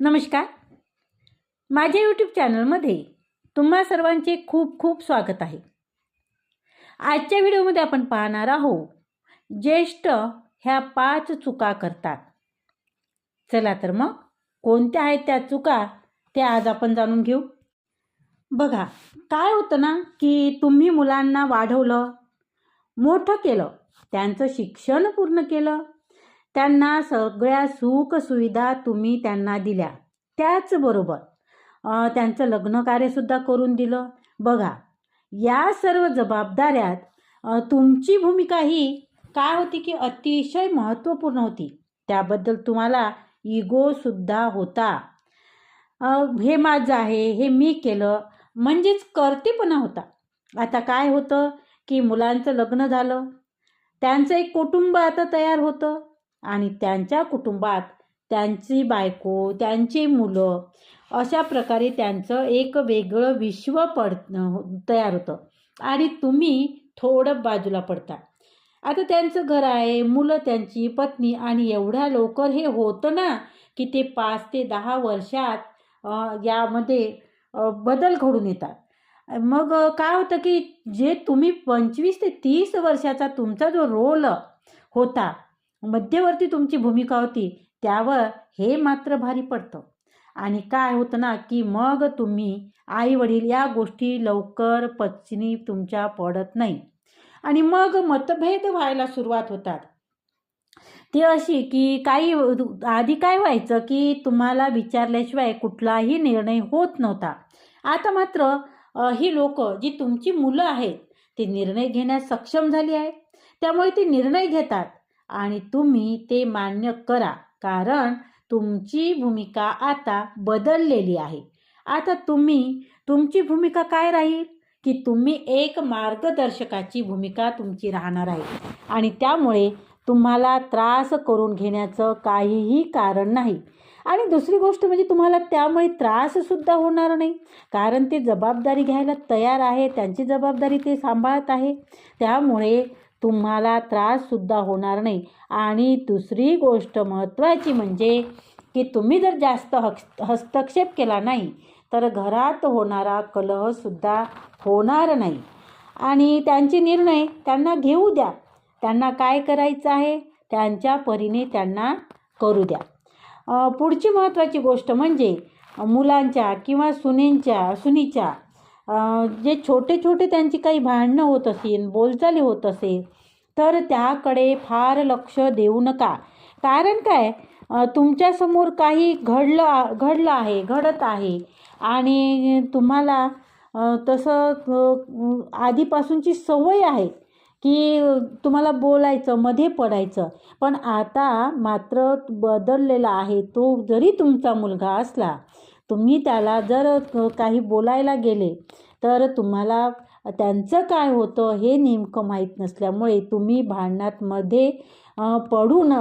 नमस्कार. माझ्या यूट्यूब चॅनलमध्ये तुम्हा सर्वांचे खूप खूप स्वागत आहे. आजच्या व्हिडिओमध्ये आपण पाहणार आहोत ज्येष्ठ ह्या पाच चुका करतात. चला तर मग कोणत्या आहेत त्या चुका त्या आज आपण जाणून घेऊ. बघा काय होतं ना की तुम्ही मुलांना वाढवलं मोठं केलं त्यांचं शिक्षण पूर्ण केलं त्यांना सगळ्या सुखसुविधा तुम्ही त्यांना दिल्या. त्याचबरोबर त्यांचं लग्न कार्यसुद्धा करून दिलं. बघा या सर्व जबाबदाऱ्यात तुमची भूमिका ही काय होती की अतिशय महत्त्वपूर्ण होती. त्याबद्दल तुम्हाला इगोसुद्धा होता. हे माझं आहे हे मी केलं म्हणजेच करतेपणा होता. आता काय होतं की मुलांचं लग्न झालं. त्यांचं एक कुटुंब आता तयार होतं. आणि त्यांच्या कुटुंबात त्यांची बायको त्यांची मुलं अशा प्रकारे त्यांचं एक वेगळं विश्व पड तयार होतं. आणि तुम्ही थोडं बाजूला पडता. आता त्यांचं घर आहे मुलं त्यांची पत्नी आणि एवढ्या लवकर हे होतं ना की ते पाच ते दहा वर्षात यामध्ये बदल घडून येतात. मग काय होतं की जे तुम्ही पंचवीस ते तीस वर्षाचा तुमचा जो रोल होता मध्यवर्ती तुमची भूमिका होती त्यावर हे मात्र भारी पडतं. आणि काय होतं ना की मग तुम्ही आई वडील या गोष्टी लवकर पचनी तुमच्या पडत नाही. आणि मग मतभेद व्हायला सुरुवात होतात. ती अशी की काही आधी काय व्हायचं की तुम्हाला विचारल्याशिवाय कुठलाही निर्णय होत नव्हता. आता मात्र ही लोक जी तुमची मुलं आहेत ती निर्णय घेण्यास सक्षम झाली आहेत. त्यामुळे ती निर्णय घेतात. आणि तुम्ही ते मान्य करा कारण तुमची भूमिका आता बदललेली आहे. आता तुम्ही तुमची भूमिका काय राहील? की तुम्ही एक मार्गदर्शकाची भूमिका तुमची राहणार आहे. आणि त्यामुळे तुम्हाला त्रास करून घेण्याचं काहीही कारण नाही. आणि दुसरी गोष्ट म्हणजे तुम्हाला त्यामुळे त्राससुद्धा होणार नाही. कारण ते जबाबदारी घ्यायला तयार आहे त्यांची जबाबदारी ते सांभाळत आहे. त्यामुळे तुम्हाला त्राससुद्धा होणार नाही. आणि दुसरी गोष्ट महत्त्वाची म्हणजे की तुम्ही जर जास्त हक्स हस्तक्षेप केला नाही तर घरात होणारा कलहसुद्धा होणार नाही. आणि त्यांचे निर्णय त्यांना घेऊ द्या. त्यांना काय करायचं आहे? त्यांच्या परीने त्यांना करू द्या. पुढची महत्त्वाची गोष्ट म्हणजे मुलांच्या किंवा सुनेंच्या सुनीच्या जे छोटे छोटे त्यांची काही भांडणं होत असेल बोलचाली होत असेल तर त्याकडे फार लक्ष देऊ नका. कारण काय? तुमच्यासमोर काही घडलं घडलं आहे घडत आहे. आणि तुम्हाला तसं आधीपासूनची सवय आहे की तुम्हाला बोलायचं मध्ये पडायचं. पण आता मात्र बदललेला आहे तो जरी तुमचा मुलगा असला तुम्ही त्याला जर काही बोलायला गेले तर तुम्हाला त्यांचं काय होतं हे नेमकं माहीत नसल्यामुळे तुम्ही भांडणात मध्ये पडू न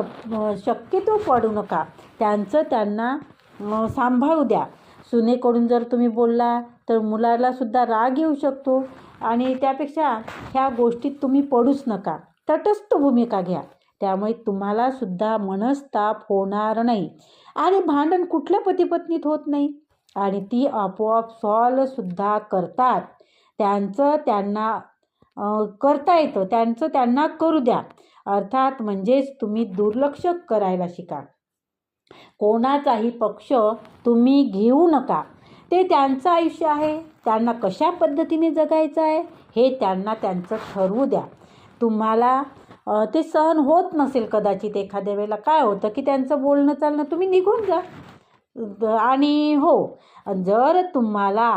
शक्यतो पडू नका. त्यांचं त्यांना सांभाळू द्या. सुनेकडून जर तुम्ही बोलला तर मुलालासुद्धा राग येऊ शकतो आणि त्यापेक्षा ह्या गोष्टीत तुम्ही पडूच नका. तटस्थ भूमिका घ्या. त्यामुळे तुम्हालासुद्धा मनस्ताप होणार नाही. आणि भांडण कुठल्या पतीपत्नीत होत नाही. आणि ती आपोआप सॉल्वसुद्धा करतात. त्यांचं त्यांना करता येतं. त्यांचं त्यांना करू द्या. अर्थात म्हणजेच तुम्ही दुर्लक्ष करायला शिका. कोणाचाही पक्ष तुम्ही घेऊ नका. ते त्यांचं आयुष्य आहे. त्यांना कशा पद्धतीने जगायचं आहे हे त्यांना त्यांचं ठरवू द्या. तुम्हाला ते सहन होत नसेल कदाचित एखाद्या वेळेला. काय होतं की त्यांचं बोलणं चालणं तुम्ही निघून जा. आणि हो जर तुम्हाला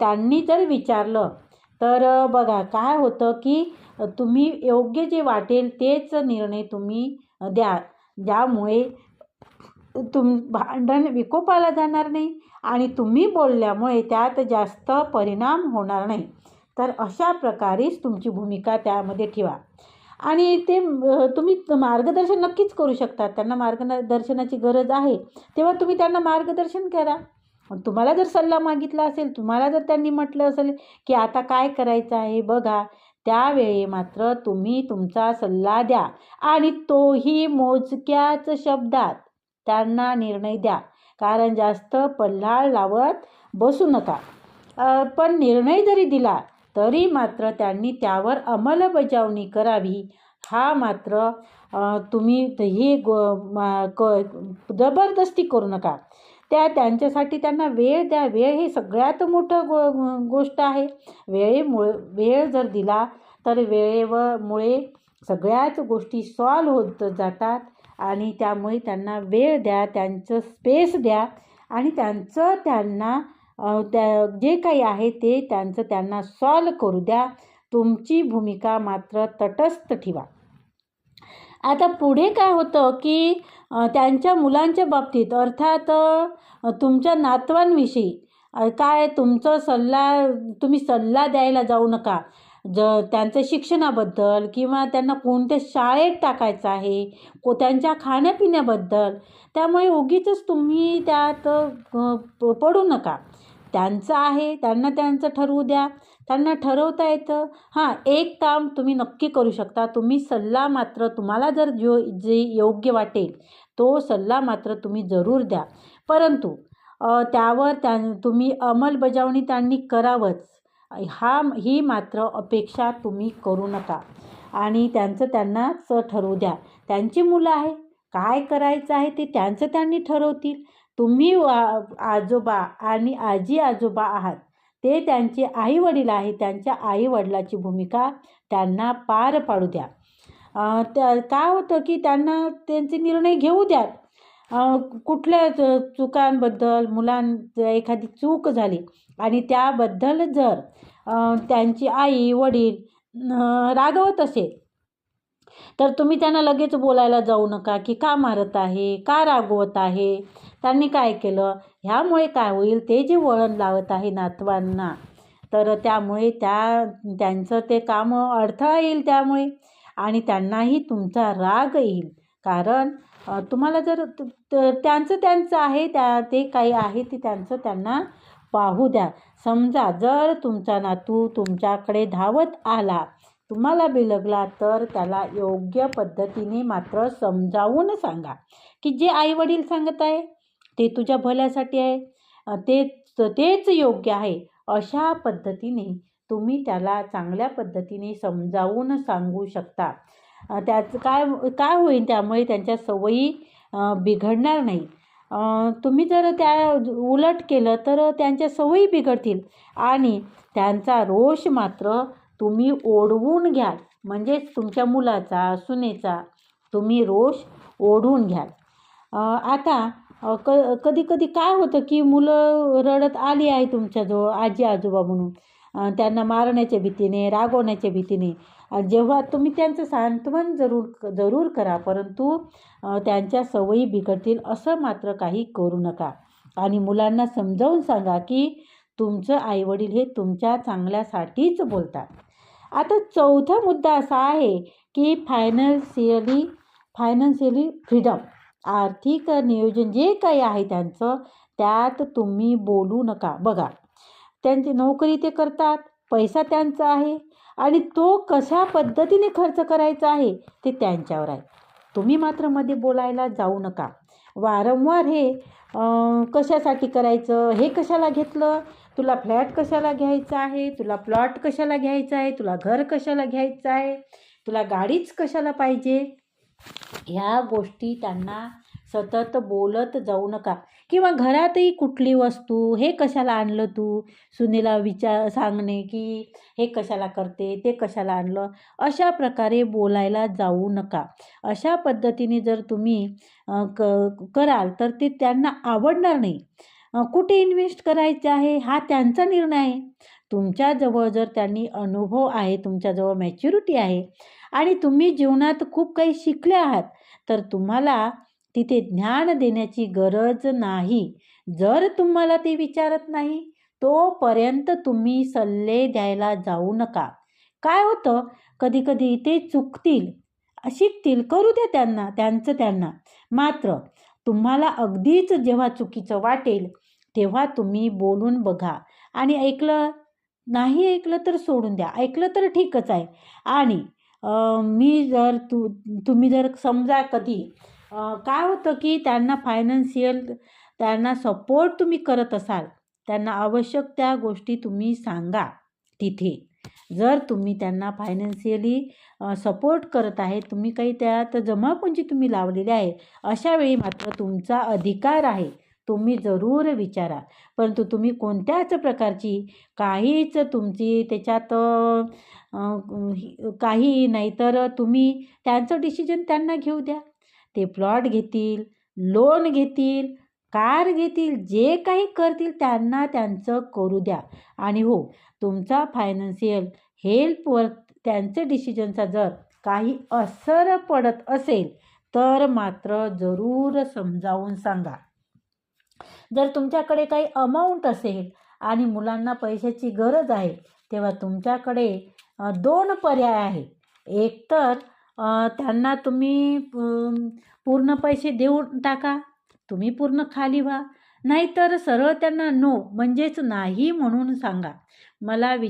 त्यांनी जर विचारलं तर बघा काय होतं की तुम्ही योग्य जे वाटेल तेच निर्णय तुम्ही द्या. ज्यामुळे तुम भांडण विकोपाला जाणार नाही आणि तुम्ही बोलल्यामुळे त्यात जास्त परिणाम होणार नाही. तर अशा प्रकारेच तुमची भूमिका त्यामध्ये ठेवा. आणि ते तुम्ही मार्गदर्शन नक्कीच करू शकता. त्यांना मार्गदर्शनाची गरज आहे. तेव्हा तुम्ही त्यांना मार्गदर्शन करा. तुम्हाला जर सल्ला मागितला असेल तुम्हाला जर त्यांनी म्हटलं असेल की आता काय करायचं आहे बघा त्यावेळी मात्र तुम्ही तुमचा सल्ला द्या आणि तोही मोजक्याच शब्दात त्यांना निर्णय द्या. कारण जास्त पल्हाळ लावत बसू नका. पण निर्णय जरी दिला तरी मात्र त्यांनी त्यावर अंमलबजावणी करावी. हा मात्र तुम्ही ही गो मा- क जबरदस्ती करू नका. त्या त्यांच्यासाठी त्यांना वेळ द्या. वेळ हे सगळ्यात मोठं गो गोष्ट आहे. वेळेमुळे वेळ जर दिला तर वेळेमुळे सगळ्याच गोष्टी सॉल्व होत जातात आणि त्यामुळे त्यांना वेळ द्या त्यांचं स्पेस द्या आणि त्यांचं त्यांना त्या जे काही आहे ते त्यांचं त्यांना सॉल्व करू द्या. तुमची भूमिका मात्र तटस्थ ठेवा. आता पुढे काय होतं की त्यांच्या मुलांच्या बाबतीत अर्थात तुमच्या नातवांविषयी काय तुमचं सल्ला तुम्ही सल्ला द्यायला जाऊ नका. ज त्यांचं शिक्षणाबद्दल किंवा त्यांना कोणत्या शाळेत टाकायचं आहे को त्यांच्या खाण्यापिण्याबद्दल त्यामुळे उगीचच तुम्ही त्यात प- पडू नका. त्यांचं आहे त्यांना त्यांचं ठरवू द्या. त्यांना ठरवता येतं. हां एक काम तुम्ही नक्की करू शकता. तुम्ही सल्ला मात्र तुम्हाला जर जो जे योग्य वाटेल तो सल्ला मात्र तुम्ही जरूर द्या. परंतु त्यावर त्या तुम्ही अंमलबजावणी त्यांनी करावंच. हा ही मात्र अपेक्षा तुम्ही करू नका. आणि त्यांचं त्यांनाच ठरवू द्या. त्यांची मुलं आहे. काय करायचं आहे ते त्यांचं त्यांनी ठरवतील. तुम्ही वा आजोबा आणि आजी आजोबा आहात. ते त्यांचे आई वडील त्यांच्या आई वडिलाची भूमिका त्यांना पार पाडू द्या. त्या काय होतं की त्यांना त्यांचे निर्णय घेऊ द्या कुठल्या च- चुकांबद्दल मुलां एखादी चूक झाली आणि त्याबद्दल जर त्यांची आई वडील रागवत असेल तर तुम्ही त्यांना लगेच बोलायला जाऊ नका की का मारत आहे का रागवत आहे. त्यांनी काय केलं? ह्यामुळे काय होईल? ते जे वळण लावत आहे नातवांना. तर त्यामुळे त्या त्यांचं ते काम अडथळा येईल त्यामुळे. आणि त्यांनाही तुमचा राग येईल. कारण तुम्हाला जर त्यांचं त्यांचं आहे त्या ते काही आहे ते त्यांचं त्यांना पाहू द्या. समजा जर तुमचा नातू तुमच्याकडे धावत आला तुम्हाला बिलगला तर त्याला योग्य पद्धतीने मात्र समजावून सांगा. की जे आईवडील सांगत आहे ते तुझ्या भल्यासाठी आहे अ, ते तेच योग्य आहे अशा पद्धतीने तुम्ही त्याला चांगल्या पद्धतीने समजावून सांगू शकता. त्याचं काय काय होईल त्यामुळे त्यांच्या सवयी बिघडणार नाही. तुम्ही जर त्या उलट केलं तर त्यांच्या सवयी बिघडतील आणि त्यांचा रोष मात्र तुम्ही ओढवून घ्याल म्हणजेच तुमच्या मुलाचा सुनेचा तुम्ही रोष ओढून घ्याल. आता क कधी कधी काय होतं की मुलं रडत आली आहे तुमच्याजवळ आजी आजोबा म्हणून त्यांना मारण्याच्या भीतीने रागवण्याच्या भीतीने. जेव्हा तुम्ही त्यांचं सांत्वन जरूर जरूर करा परंतु त्यांच्या सवयी बिघडतील असं मात्र काही करू नका. आणि मुलांना समजावून सांगा की तुमचं आईवडील हे तुमच्या चांगल्यासाठीच बोलतात. आता चौथा मुद्दा असा आहे की फायनान्शियली फायनान्शियली फ्रीडम आर्थिक नियोजन जे काही आहे त्यांचं त्यात तुम्ही बोलू नका. बघा त्यांची नोकरी ते करतात पैसा त्यांचा आहे आणि तो कशा पद्धतीने खर्च करायचा आहे ते त्यांच्यावर आहे. तुम्ही मात्रमध्ये बोलायला जाऊ नका. वारंवार हे कशासाठी करायचं? हे कशाला घेतलं? तुला फ्लॅट कशाला घ्यायचा आहे? तुला प्लॉट कशाला घ्यायचा आहे? तुला घर कशाला घ्यायचं आहे? तुला गाडीच कशाला पाहिजे? ह्या गोष्टी त्यांना सतत बोलत जाऊ नका. किंवा घरातही कुठली वस्तू हे कशाला आणलं तू? सुनेला विचार सांगणे की हे कशाला करते ते कशाला आणलं? अशा प्रकारे बोलायला जाऊ नका. अशा पद्धतीने जर तुम्ही क कराल तर ते त्यांना आवडणार नाही. कुठे इन्व्हेस्ट करायचे आहे? हा त्यांचा निर्णय आहे. तुमच्याजवळ जर त्यांनी अनुभव आहे तुमच्याजवळ मॅच्युरिटी आहे आणि तुम्ही जीवनात खूप काही शिकले आहात तर तुम्हाला तिथे ज्ञान देण्याची गरज नाही. जर तुम्हाला ते विचारत नाही तोपर्यंत तुम्ही सल्ले द्यायला जाऊ नका. काय होतं? कधी कधी ते चुकतील शिकतील करू द्या त्यांना त्यांचं त्यांना. मात्र तुम्हाला अगदीच जेव्हा चुकीचं वाटेल तेव्हा तुम्ही बोलून बघा. आणि ऐकलं? नाही ऐकलं तर सोडून द्या. ऐकलं तर ठीकच आहे. आणि मी जर तू तुम्ही जर समजा कधी काय होतं की त्यांना फायनान्शियल त्यांना सपोर्ट तुम्ही करत असाल त्यांना आवश्यक त्या गोष्टी तुम्ही सांगा तिथे. जर तुम्ही त्यांना फायनान्शियली सपोर्ट करत आहे तुम्ही काही त्यात जमापुंजी तुम्ही लावलेली आहे अशावेळी मात्र तुमचा अधिकार आहे तुम्ही जरूर विचारा. परंतु तुम्ही कोणत्याच प्रकारची काहीच तुमची त्याच्यात काही नाही तर तुम्ही त्यांचं डिसिजन त्यांना घेऊ द्या. ते प्लॉट घेतील लोन घेतील कार घेतील जे काही करतील त्यांना त्यांचं करू द्या. आणि हो तुमचा फायनान्शियल हेल्पवर त्यांचे डिसिजनचा जर काही असर पडत असेल तर मात्र जरूर समजावून सांगा. जर तुमच्याकडे काही अमाऊंट असेल आणि मुलांना पैशाची गरज आहे तेव्हा तुमच्याकडे दोन पर्याय आहे एक तर त्यांना तुम्ही पूर्ण पैसे देऊन टाका. तुम्ही पूर्ण खाली व्हा. नाहीतर सरळ त्यांना नो म्हणजेच नाही म्हणून सांगा. मला वि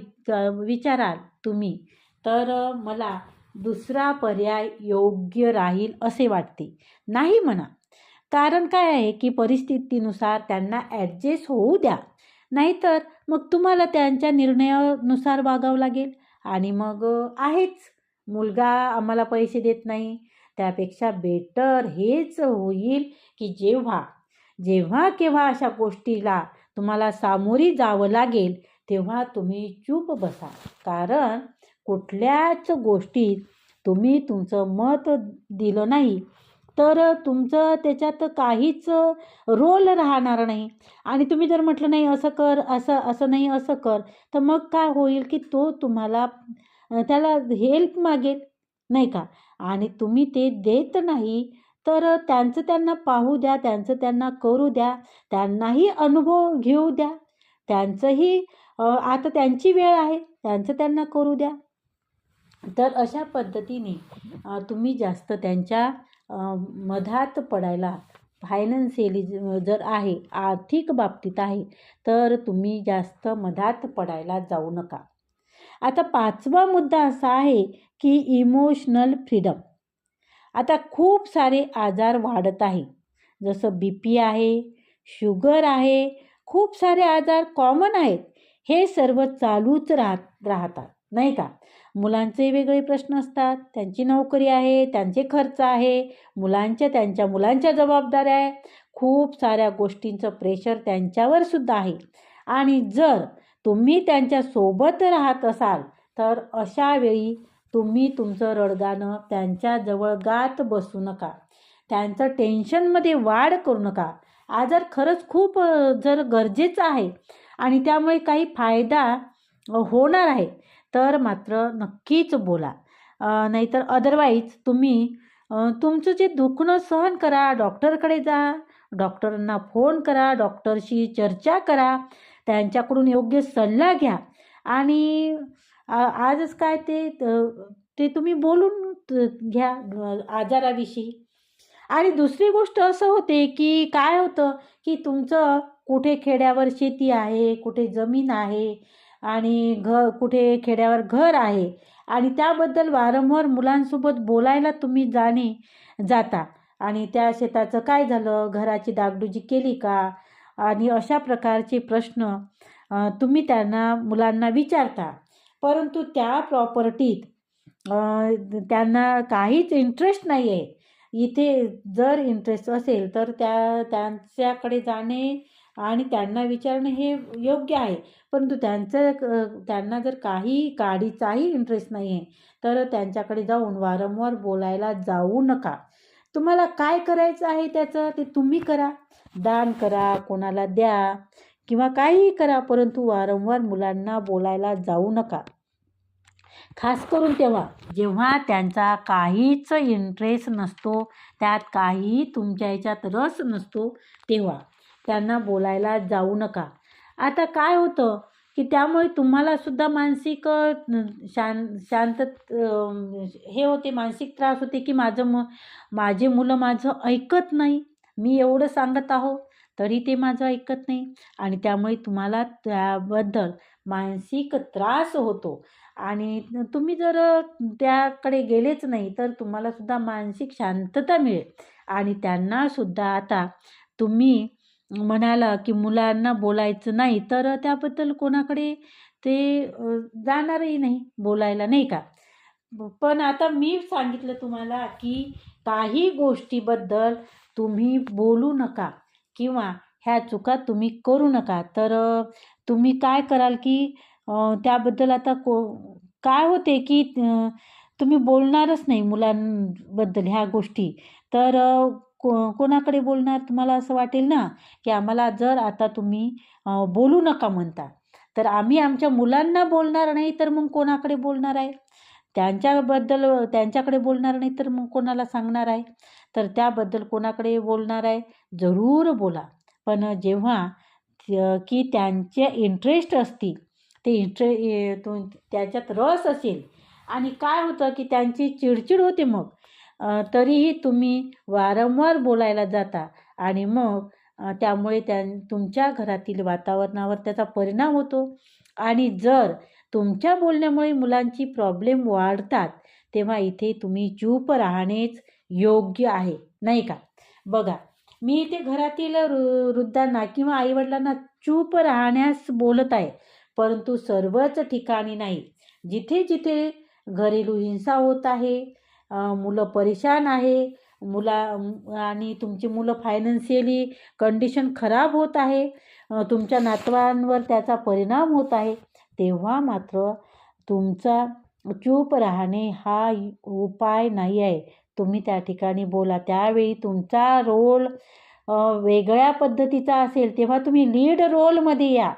विचाराल तुम्ही. तर मला दुसरा पर्याय योग्य राहील असे वाटते. नाही म्हणा. कारण काय आहे की परिस्थितीनुसार त्यांना ॲडजस्ट होऊ द्या. नाहीतर मग तुम्हाला त्यांच्या निर्णयानुसार वागावं लागेल. आणि मग आहेच. मुलगा आम्हाला पैसे देत नाही. त्यापेक्षा बेटर हेच होईल की जेव्हा जेव्हा केव्हा अशा गोष्टीला तुम्हाला सामोरी जावं लागेल तेव्हा तुम्ही चूप बसा. कारण कुठल्याच गोष्टीत तुम्ही तुमचं मत दिलं नाही तर तुमचं त्याच्यात काहीच रोल राहणार नाही. आणि तुम्ही जर म्हटलं नाही असं कर असं असं नाही असं कर तर मग काय होईल की तो तुम्हाला त्याला हेल्प मागेल नाही का? आणि तुम्ही ते देत नाही तर त्यांचं त्यांना पाहू द्या त्यांचं त्यांना करू द्या त्यांनाही अनुभव घेऊ द्या. त्यांचंही आता त्यांची वेळ आहे त्यांचं त्यांना करू द्या. तर अशा पद्धतीने तुम्ही जास्त त्यांच्या मधात पडायला फायनान्शियली जर आहे आर्थिक बाबतीत आहे तर तुम्ही जास्त मधात पडायला जाऊ नका. आता पाचवा मुद्दा असा आहे की इमोशनल फ्रीडम आता खूप सारे आजार वाढत आहे. जसं बी पी आहे शुगर आहे खूप सारे आजार कॉमन आहेत. हे सर्व चालूच राहत राहतात नाही का? मुलांचे वेगळे प्रश्न असतात. त्यांची नोकरी आहे त्यांचे खर्च आहे मुलांच्या त्यांच्या मुलांच्या जबाबदाऱ्या आहे. खूप साऱ्या गोष्टींचं प्रेशर त्यांच्यावर सुद्धा आहे. आणि जर तुम्ही त्यांच्यासोबत राहत असाल तर अशा वेळी तुम्ही तुमचं रडगाणं त्यांच्याजवळ गात बसू नका. त्यांचं टेन्शनमध्ये वाढ करू नका. आजार खरंच खूप जर गरजेचं आहे आणि त्यामुळे काही फायदा होणार आहे तर मात्र नक्कीच बोला. नाहीतर अदरवाईज तुम्ही तुमचं जे दुखणं सहन करा डॉक्टरकडे जा डॉक्टरांना फोन करा डॉक्टरशी चर्चा करा त्यांच्याकडून योग्य सल्ला घ्या. आणि आजच काय ते ते तुम्ही बोलून घ्या आजाराविषयी. आणि दुसरी गोष्ट असं होते की काय होतं की तुमचं कुठे खेड्यावर शेती आहे कुठे जमीन आहे आणि घ कुठे खेड्यावर घर आहे आणि त्याबद्दल वारंवार मुलांसोबत बोलायला तुम्ही जाणे जाता. आणि त्या शेताचं काय झालं? घराची डागडुजी केली का? आणि अशा प्रकारचे प्रश्न तुम्ही त्यांना मुलांना विचारता. परंतु त्या प्रॉपर्टीत त्यांना काहीच इंटरेस्ट नाही आहे इथे जर इंटरेस्ट असेल तर त्या त्यांच्याकडे जाणे आणि त्यांना विचारणे हे योग्य आहे. परंतु त्यांचं त्यांना जर काही काडीचाही इंटरेस्ट नाही आहे तर त्यांच्याकडे जाऊन वारंवार बोलायला जाऊ नका. तुम्हाला काय करायचं आहे त्याचं ते तुम्ही करा. दान करा कोणाला द्या किंवा काहीही करा परंतु वारंवार मुलांना बोलायला जाऊ नका. खास करून तेव्हा जेव्हा त्यांचा काहीच इंटरेस्ट नसतो त्यात काहीही तुमच्या ह्याच्यात रस नसतो तेव्हा त्यांना बोलायला जाऊ नका. आता काय होतं? की त्यामुळे तुम्हालासुद्धा मानसिक शां शांत हे होते मानसिक त्रास होते की माझं म माझे मुलं माझं ऐकत नाही. मी एवढं सांगत आहो तरी ते माझं ऐकत नाही. आणि त्यामुळे तुम्हाला त्याबद्दल मानसिक त्रास होतो. आणि तुम्ही जर त्याकडे गेलेच नाही तर तुम्हालासुद्धा मानसिक शांतता मिळेल. आणि त्यांनासुद्धा आता तुम्ही म्हणाला की मुलांना बोलायचं नाही तर त्याबद्दल कोणाकडे ते जाणारही नाही बोलायला नाही का? पण आता मी सांगितलं तुम्हाला की काही गोष्टीबद्दल तुम्ही बोलू नका किंवा ह्या चुका तुम्ही करू नका. तर तुम्ही काय कराल की त्याबद्दल आता को काय होते की तुम्ही बोलणारच नाही मुलांबद्दल ह्या गोष्टी. तर को कोणाकडे बोलणार? तुम्हाला असं वाटेल ना की आम्हाला जर आता तुम्ही बोलू नका म्हणता तर आम्ही आमच्या मुलांना बोलणार नाही तर मग कोणाकडे बोलणार आहे? त्यांच्याबद्दल त्यांच्याकडे बोलणार नाही तर मग कोणाला सांगणार आहे? तर त्याबद्दल कोणाकडे बोलणार आहे? जरूर बोला. पण जेव्हा की त्यांचे इंटरेस्ट असतील ते इंटरे ए, त्याच्यात रस असेल आणि काय होतं की त्यांची चिडचिड होते मग तरीही तुम्ही वारंवार बोलायला जाता आणि मग त्यामुळे त्या तुमच्या घरातील वातावरणावर त्याचा परिणाम होतो. आणि जर तुमच्या बोलण्यामुळे मुलांची प्रॉब्लेम वाढतात तेव्हा इथे तुम्ही चूप राहणेच योग्य आहे नाही का? बघा मी इथे घरातील वृद्धांना किंवा आईवडिलांना चूप राहण्यास बोलत आहे परंतु सर्वच ठिकाणी नाही. जिथे जिथे घरेलू हिंसा होत आहे मुलं परेशान आहे. मुला आणि तुमची मुलं फायनान्शियली कंडिशन खराब होत आहे. तुमच्या नातवांवर त्याचा परिणाम होत आहे. तेव्हा मात्र तुमचा चूप राहणे हा उपाय नाही आहे. तुम्ही त्या ठिकाणी बोला. त्यावेळी तुमचा रोल वेगळ्या पद्धतीचा असेल. तेव्हा तुम्ही लीड रोलमध्ये या.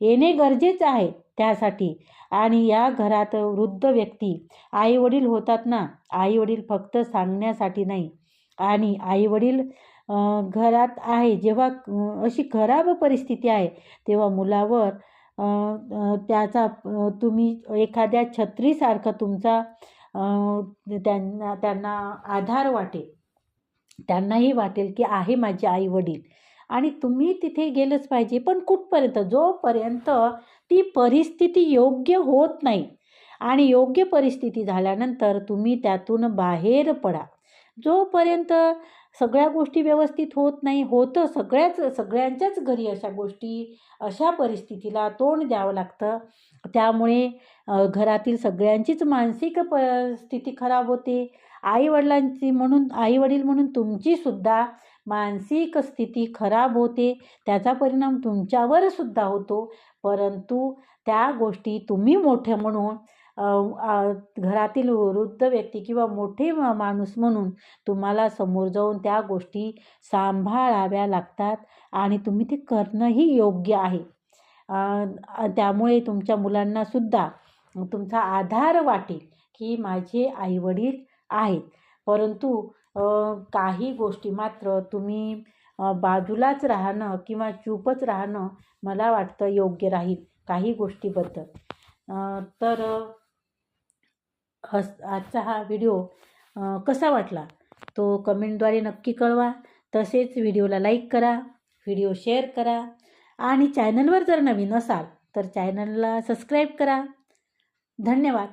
येणे गरजेचं आहे त्यासाठी. आणि या घरात वृद्ध व्यक्ती आईवडील होतात ना आईवडील फक्त सांगण्यासाठी नाही. आणि आईवडील घरात आहे जेव्हा अशी खराब परिस्थिती आहे तेव्हा मुलावर त्याचा तुम्ही एखाद्या छत्रीसारखं तुमचा त्यांना त्यांना आधार वाटेल. त्यांनाही वाटेल की आहे माझे आई वडील आणि तुम्ही तिथे गेलंच पाहिजे पण कुठपर्यंत? जोपर्यंत ती परिस्थिती योग्य होत नाही. आणि योग्य परिस्थिती झाल्यानंतर तुम्ही त्यातून बाहेर पडा. जोपर्यंत सगळ्या गोष्टी व्यवस्थित होत नाही होतं सगळ्याच सगळ्यांच्याच घरी अशा गोष्टी अशा परिस्थितीला तोंड द्यावं लागतं. त्यामुळे घरातील सगळ्यांचीच मानसिक प स्थिती खराब होते. आईवडिलांची म्हणून आईवडील म्हणून तुमचीसुद्धा मानसिक स्थिती खराब होते. त्याचा परिणाम तुमच्यावर सुद्धा होतो. परंतु त्या गोष्टी तुम्ही मोठे म्हणून घरातील वृद्ध व्यक्ती किंवा मोठे माणूस म्हणून तुम्हाला समोर जाऊन त्या गोष्टी सांभाळाव्या लागतात आणि तुम्ही ते करणंही योग्य आहे. त्यामुळे तुमच्या मुलांनासुद्धा तुमचा आधार वाटेल की माझे आईवडील आहेत. परंतु काही गोष्टी मात्र तुम्ही बाजूलाच राहणं किंवा चूपच राहणं मला वाटतं योग्य राहील काही गोष्टीबद्दल. तर हस आजचा हा व्हिडिओ कसा वाटला? तो कमेंटद्वारे नक्की कळवा. तसेच व्हिडिओला लाईक करा व्हिडिओ शेअर करा आणि चॅनलवर जर नवीन असाल तर चॅनलला सबस्क्राईब करा. धन्यवाद.